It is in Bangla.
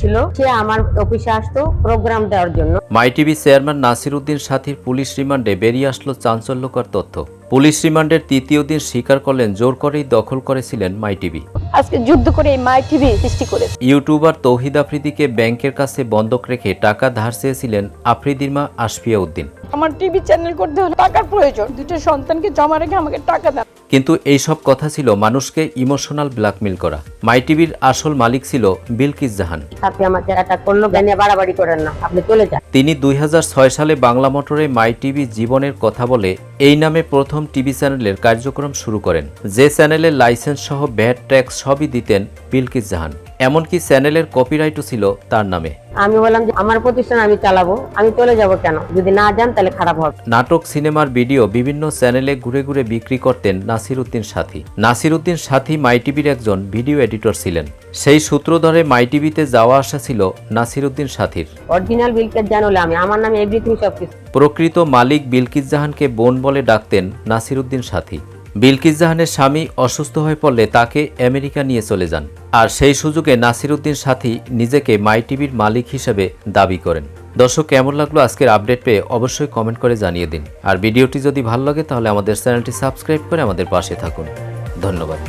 ছিল। আমার অফিসে আসতো প্রোগ্রাম দেওয়ার জন্য। My TV chairman Nasir Uddin সাথীর পুলিশ রিমান্ডে বেরিয়ে আসলো চাঞ্চল্যকর তথ্য। পুলিশ রিমান্ডের তৃতীয় দিন স্বীকার করলেন জোর করেই দখল করেছিলেন মাই টিভি আজকে যুদ্ধ করে এই মাই টিভি সৃষ্টি করেছে। ইউটিউবার তৌহিদ আফ্রিদিকে ব্যাংকের কাছে বন্ধক রেখে টাকা ধার চেয়েছিলেন আফ্রিদির মা আশফিয়া উদ্দিন আমার টিভি চ্যানেল করতে হলে টাকার প্রয়োজন। দুটো সন্তানকে জমা রেখে আমাকে টাকা দেন কিন্তু এই সব কথা ছিল মানুষকে ইমোশনাল ব্ল্যাকমেল করা। মাই টিভির আসল মালিক ছিল বিলকিস জাহান। সাথে আমাকে অ্যাটাক করল জ্ঞানে বাড়াবাড়ি করেন না। আপনি চলে যান। তিনি দুই হাজার ছয় সালে বাংলা মোটরে মাই টিভি জীবনের কথা বলে এই নামে প্রথম টিভি চ্যানেলের কার্যক্রম শুরু করেন যে চ্যানেলের লাইসেন্স সহ ব্যাট ট্যাক্স সবই দিতেন বিলকিস জাহান। এমনকি চ্যানেলের কপিরাইটও ছিল তার নামে। আমি বললাম যে আমার প্রতিষ্ঠান আমি চালাবো আমি চলে যাব কেন? যদি না যান তাহলে খারাপ হবে। নাটক সিনেমার ভিডিও বিভিন্ন চ্যানেলে ঘুরে ঘুরে বিক্রি করতেন নাসির উদ্দিন সাথী। নাসির উদ্দিন সাথী মাই টিভির একজন ভিডিও এডিটর ছিলেন। সেই সূত্র ধরে মাই টিভিতে যাওয়া আসা ছিল নাসির উদ্দিন সাথীর অরিজিনাল বিলকেট জানলে আমি আমার নামে এভরিথিং সব কিছু প্রকৃত মালিক বিলকিস জাহানকে বোন বলে ডাকতেন নাসির উদ্দিন সাথী। বিলকিস জাহানের স্বামী অসুস্থ হয়ে পড়লে তাকে আমেরিকা নিয়ে চলে যান। আর সেই সুযোগে নাসির উদ্দিন সাথী নিজেকে মাই টিভির মালিক হিসেবে দাবি করেন। দর্শক কেমন লাগল আজকের আপডেট পেয়ে অবশ্যই কমেন্ট করে জানিয়ে দিন। আর ভিডিওটি যদি ভালো লাগে তাহলে আমাদের চ্যানেলটি সাবস্ক্রাইব করে আমাদের পাশে থাকুন। ধন্যবাদ।